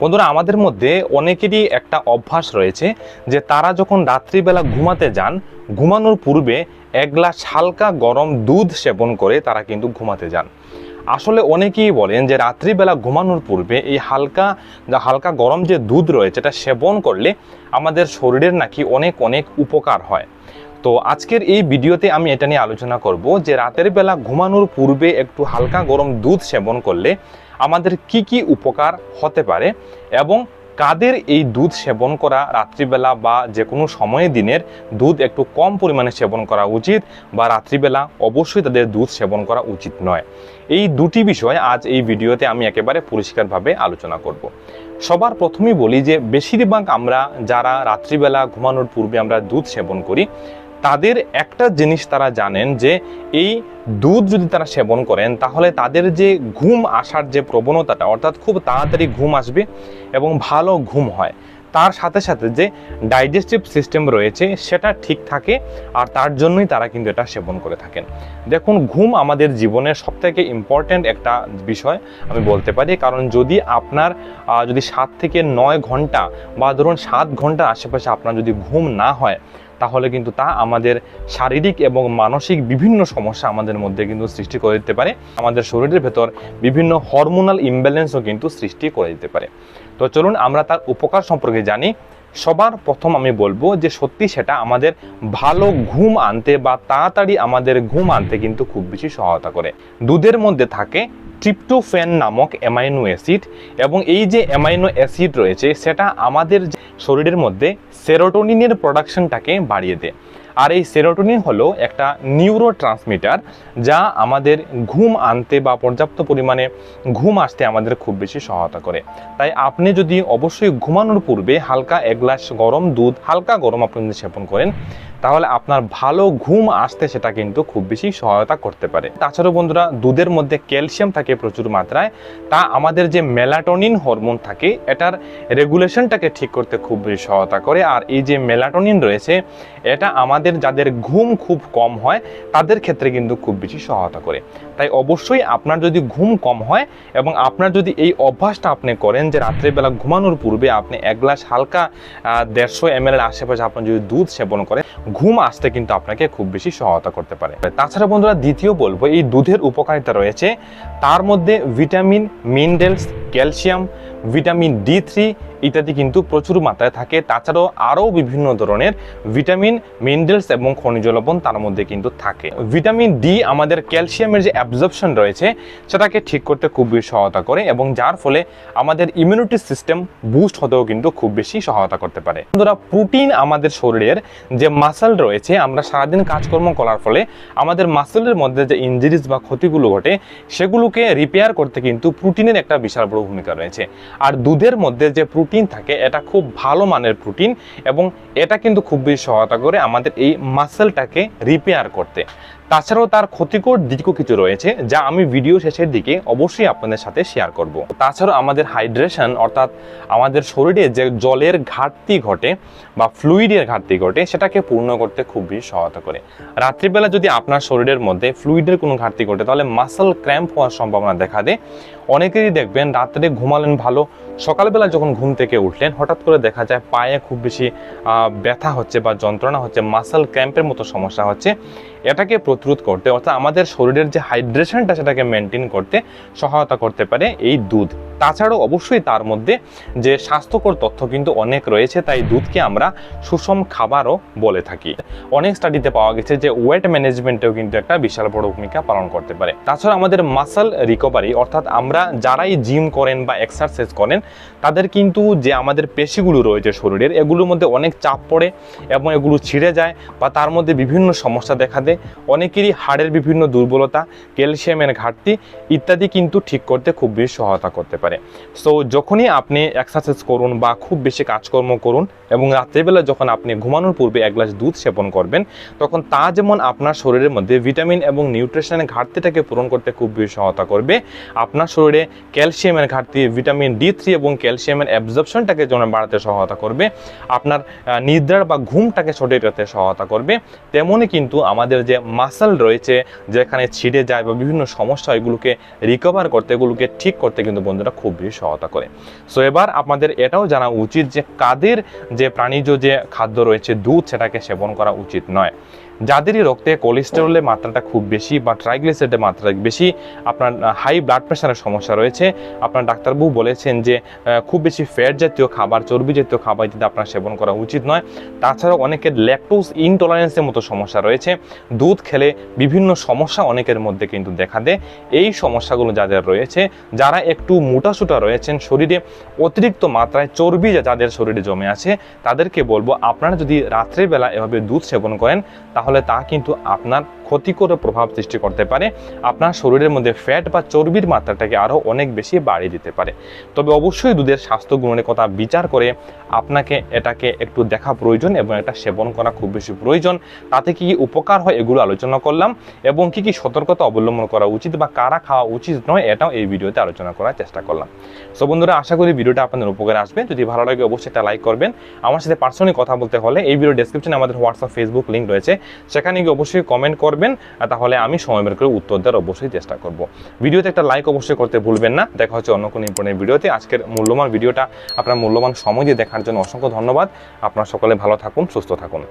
বন্ধুরা, আমাদের মধ্যে অনেকেরই একটা অভ্যাস রয়েছে যে তারা যখন রাত্রিবেলা ঘুমাতে যান, ঘুমানোর পূর্বে এক গ্লাস হালকা গরম দুধ সেবন করে তারা কিন্তু ঘুমাতে যান। আসলে অনেকেই বলেন যে রাত্রিবেলা ঘুমানোর পূর্বে এই হালকা হালকা গরম যে দুধ রয়েছে, এটা সেবন করলে আমাদের শরীরের নাকি অনেক অনেক উপকার হয়। তো আজকের এই ভিডিওতে আমি এটা নিয়ে আলোচনা করব যে রাতের বেলা ঘুমানোর পূর্বে একটু হালকা গরম দুধ সেবন করলে আমাদের কি কি উপকার হতে পারে এবং কাদের এই দুধ সেবন করা রাত্রিবেলা বা যে কোনো সময়ে দিনের দুধ একটু কম পরিমাণে সেবন করা উচিত বা রাত্রিবেলা অবশ্যই তাদের দুধ সেবন করা উচিত নয়। এই দুটি বিষয় আজ এই ভিডিওতে আমি একেবারে পরিষ্কারভাবে আলোচনা করব। সবার প্রথমেই বলি যে, বেশিরভাগ আমরা যারা রাত্রিবেলা ঘুমানোর পূর্বে আমরা দুধ সেবন করি তাদের একটা জিনিস তারা জানেন যে এই দুধ যদি তারা সেবন করেন, তাহলে তাদের যে ঘুম আসার যে প্রবণতাটা, অর্থাৎ খুব তাড়াতাড়ি ঘুম আসবে এবং ভালো ঘুম হয়। তার সাথে সাথে যে ডাইজেস্টিভ সিস্টেম রয়েছে, সেটা ঠিক থাকে আর তার জন্যই তারা কিন্তু এটা সেবন করে থাকেন। দেখুন, ঘুম আমাদের জীবনের সবথেকে ইম্পর্ট্যান্ট একটা বিষয় আমি বলতে পারি। কারণ যদি আপনার যদি সাত থেকে নয় ঘণ্টা বা ধরুন সাত ঘণ্টার আশেপাশে আপনার যদি ঘুম না হয় তাহলে কিন্তু তা আমাদের শারীরিক এবং মানসিক বিভিন্ন সমস্যা আমাদের মধ্যে কিন্তু সৃষ্টি করে দিতে পারে। আমাদের শরীরের ভেতর বিভিন্ন হরমোনাল ইমব্যালেন্সও কিন্তু সৃষ্টি করে দিতে পারে। তো চলুন আমরা তার উপকার সম্পর্কে জানি। সবার প্রথম আমি বলব যে সত্যি সেটা আমাদের ভালো ঘুম আনতে বা তাড়াতাড়ি আমাদের ঘুম আনতে কিন্তু খুব বেশি সহায়তা করে। দুধের মধ্যে থাকে ট্রিপ্টোফ্যান নামক অ্যামাইনো অ্যাসিড এবং এই যে অ্যামাইনো অ্যাসিড রয়েছে, সেটা আমাদের শরীরের মধ্যে সেরোটোনিনের প্রোডাকশনটাকে বাড়িয়ে দেয়। আর এই সেরোটোনিন হলো একটা নিউরো ট্রান্সমিটার যা আমাদের ঘুম আনতে বা পর্যাপ্ত পরিমাণে ঘুম আসতে আমাদের খুব বেশি সহায়তা করে। তাই আপনি যদি অবশ্যই ঘুমানোর পূর্বে হালকা এক গ্লাস গরম দুধ, হালকা গরম আপনি যদি সেবন করেন, তাহলে আপনার ভালো ঘুম আসতে সেটা কিন্তু খুব বেশি সহায়তা করতে পারে। তাছাড়াও বন্ধুরা, দুধের মধ্যে ক্যালসিয়াম থাকে প্রচুর মাত্রায়, তা আমাদের যে মেলাটোনিন হরমোন থাকে, এটার রেগুলেশনটাকে ঠিক করতে খুব বেশি সহায়তা করে। আর এই যে মেলাটোনিন রয়েছে, এটা আমাদের যাদের ঘুম খুব কম হয়, তাদের ক্ষেত্রে কিন্তু খুব বেশি সহায়তা করে। তাই অবশ্যই আপনার যদি ঘুম কম হয় এবং আপনার যদি এই অভ্যাসটা আপনি করেন যে রাত্রেবেলা ঘুমানোর পূর্বে আপনি এক গ্লাস হালকা দেড়শো এম এর আশেপাশে আপনি যদি দুধ সেবন করেন, ঘুম আসতে কিন্তু আপনাকে খুব বেশি সহায়তা করতে পারে। তাছাড়া বন্ধুরা দ্বিতীয় বলব, এই দুধের উপকারিতা রয়েছে। তার মধ্যে vitamin, minerals, calcium, vitamin D three ইত্যাদি কিন্তু প্রচুর মাত্রায় থাকে। তাছাড়াও আরও বিভিন্ন ধরনের ভিটামিন, মিনারেলস এবং খনিজ লবণ তার মধ্যে কিন্তু থাকে। ভিটামিন ডি আমাদের ক্যালসিয়ামের যে অ্যাবজর্পশন রয়েছে, সেটাকে ঠিক করতে খুব বেশি সহায়তা করে এবং যার ফলে আমাদের ইমিউনিটি সিস্টেম বুস্ট হতেও কিন্তু খুব বেশি সহায়তা করতে পারে। বন্ধুরা প্রোটিন আমাদের শরীরের যে মাসেল রয়েছে, আমরা সারাদিন কাজকর্ম করার ফলে আমাদের মাসেলের মধ্যে যে ইঞ্জুরিজ বা ক্ষতিগুলো ঘটে, সেগুলোকে রিপেয়ার করতে কিন্তু প্রোটিনের একটা বিশাল বড় ভূমিকা রয়েছে। আর দুধের মধ্যে যে প্রোটিন থাকে, এটা খুব ভালো মানের প্রোটিন এবং এটা কিন্তু খুব বেশি সহায়তা করে আমাদের এই মাসেলটাকে রিপেয়ার করতে। তাছাড়াও তার ক্ষতিকর দিকও কিছু রয়েছে, যা আমি ভিডিও শেষের দিকে অবশ্যই আপনাদের সাথে শেয়ার করব। তাছাড়াও আমাদের হাইড্রেশন অর্থাৎ আমাদের শরীরে যে জলের ঘাটতি ঘটে বা ফ্লুইডের ঘাটতি ঘটে, সেটাকে পূর্ণ করতে খুব বেশি সহায়তা করে। রাত্রিবেলা যদি আপনার শরীরের মধ্যে ফ্লুইডের কোনো ঘাটতি ঘটে, তাহলে মাসেল ক্র্যাম্প হওয়ার সম্ভাবনা দেখা দেয়। অনেকেরই দেখবেন রাত্রে ঘুমালেন ভালো সকালবেলা যখন ঘুম থেকে উঠলেন, হঠাৎ করে দেখা যায় পায়ে খুব বেশি ব্যথা হচ্ছে বা যন্ত্রণা হচ্ছে মাসেল ক্যাম্পের মতো সমস্যা হচ্ছে। এটাকে প্রতিরোধ করতে, অর্থাৎ আমাদের শরীরের যে হাইড্রেশনটা সেটাকে মেনটেন করতে সহায়তা করতে পারে এই দুধ। তাছাড়াও অবশ্যই তার মধ্যে যে স্বাস্থ্যকর তথ্য কিন্তু অনেক রয়েছে, তাই দুধকে আমরা সুষম খাবারও বলে থাকি। অনেক স্টাডিতে পাওয়া গেছে যে ওয়েট ম্যানেজমেন্টেও কিন্তু একটা বিশাল বড় ভূমিকা পালন করতে পারে। তাছাড়া আমাদের মাসেল রিকভারি অর্থাৎ আমরা যারাই জিম করেন বা এক্সারসাইজ করেন, তাদের কিন্তু যে আমাদের পেশিগুলো রয়েছে শরীরের, এগুলোর মধ্যে অনেক চাপ পড়ে এবং এগুলো ছিঁড়ে যায় বা তার মধ্যে বিভিন্ন সমস্যা দেখা দেয়। অনেকেরই হাড়ের বিভিন্ন দুর্বলতা, ক্যালসিয়ামের ঘাটতি ইত্যাদি কিন্তু ঠিক করতে খুব বেশি সহায়তা করতে পারে। সো যখনই আপনি এক্সারসাইজ করুন বা খুব বেশি কাজকর্ম করুন এবং রাত্রেবেলা যখন আপনি ঘুমানোর পূর্বে এক গ্লাস দুধ সেবন করবেন, তখন তা যেমন আপনার শরীরের মধ্যে ভিটামিন এবং নিউট্রিশনের ঘাটতিটাকে পূরণ করতে খুব বেশি সহায়তা করবে। আপনার শরীরে ক্যালসিয়ামের ঘাটতি ভিটামিন ডি থ্রি এবং ক্যালসিয়ামের অ্যাবজর্পশনটাকে যেমন বাড়াতে সহায়তা করবে। আপনার নিদ্রার বা ঘুমটাকে সঠিক রাখতে সহায়তা করবে। তেমনই কিন্তু আমাদের যে মাসেল রয়েছে, যেখানে ছিঁড়ে যায় বা বিভিন্ন সমস্যা এগুলোকে রিকভার করতে, এগুলোকে ঠিক করতে কিন্তু বন্ধুরা খুব বেশি সহায়তা করে। সো এবার আপনাদের এটাও জানা উচিত যে কাদের যে প্রাণীজ যে খাদ্য রয়েছে, দুধ সেটাকে সেবন করা উচিত নয়। যাদেরই রক্তে কোলেস্টেরলের মাত্রাটা খুব বেশি বা ট্রাইগ্লিসাইডের মাত্রা বেশি, আপনার হাই ব্লাড প্রেশারের সমস্যা রয়েছে। আপনার ডাক্তারবাবু বলেছেন যে খুব বেশি ফ্যাট জাতীয় খাবার, চর্বি জাতীয় খাবার যদি আপনার সেবন করা উচিত নয়। তাছাড়াও অনেকের ল্যাকটোজ ইনটলারেন্সের মতো সমস্যা রয়েছে। দুধ খেলে বিভিন্ন সমস্যা অনেকের মধ্যে কিন্তু দেখা দেয়। এই সমস্যাগুলো যাদের রয়েছে, যারা একটু মোটাসোটা রয়েছেন শরীরে, অতিরিক্ত মাত্রায় চর্বি যাদের শরীরে জমে আছে, তাদেরকে বলব আপনারা যদি রাত্রেবেলা এভাবে দুধ সেবন করেন, তাহলে তা কিন্তু আপনার ক্ষতিকর প্রভাব সৃষ্টি করতে পারে। আপনার শরীরের মধ্যে ফ্যাট বা চর্বির মাত্রাটাকে আরও অনেক বেশি বাড়িয়ে দিতে পারে। তবে অবশ্যই দুধের স্বাস্থ্য গুণের কথা বিচার করে আপনাকে এটাকে একটু দেখা প্রয়োজন এবং এটা সেবন করা খুব বেশি প্রয়োজন। তাতে কি কি উপকার হয় এগুলো আলোচনা করলাম এবং কি কি সতর্কতা অবলম্বন করা উচিত বা কারা খাওয়া উচিত নয় এটাও এই ভিডিওতে আলোচনা করার চেষ্টা করলাম। সো বন্ধুরা, আশা করি ভিডিওটা আপনাদের উপকারে আসবে। যদি ভালো লাগে অবশ্যই একটা লাইক করবেন। আমার সাথে পার্সোনালি কথা বলতে হলে এই ভিডিও ডেসক্রিপশনে আমাদের হোয়াটসঅ্যাপ ফেসবুক লিঙ্ক রয়েছে। সেখানে গিয়ে অবশ্যই কমেন্ট করবেন তাহলে আমি সময় বের করে উত্তর দেওয়ার অবশ্যই চেষ্টা করব। ভিডিওতে একটা লাইক অবশ্যই করতে ভুলবেন না। দেখা হচ্ছে অন্য কোনো ইম্পর্টেন্ট ভিডিওতে। আজকের মূল্যবান ভিডিওটা আপনার মূল্যবান সময় দিয়ে দেখার জন্য অসংখ্য ধন্যবাদ। আপনারা সকলে ভালো থাকুন, সুস্থ থাকুন।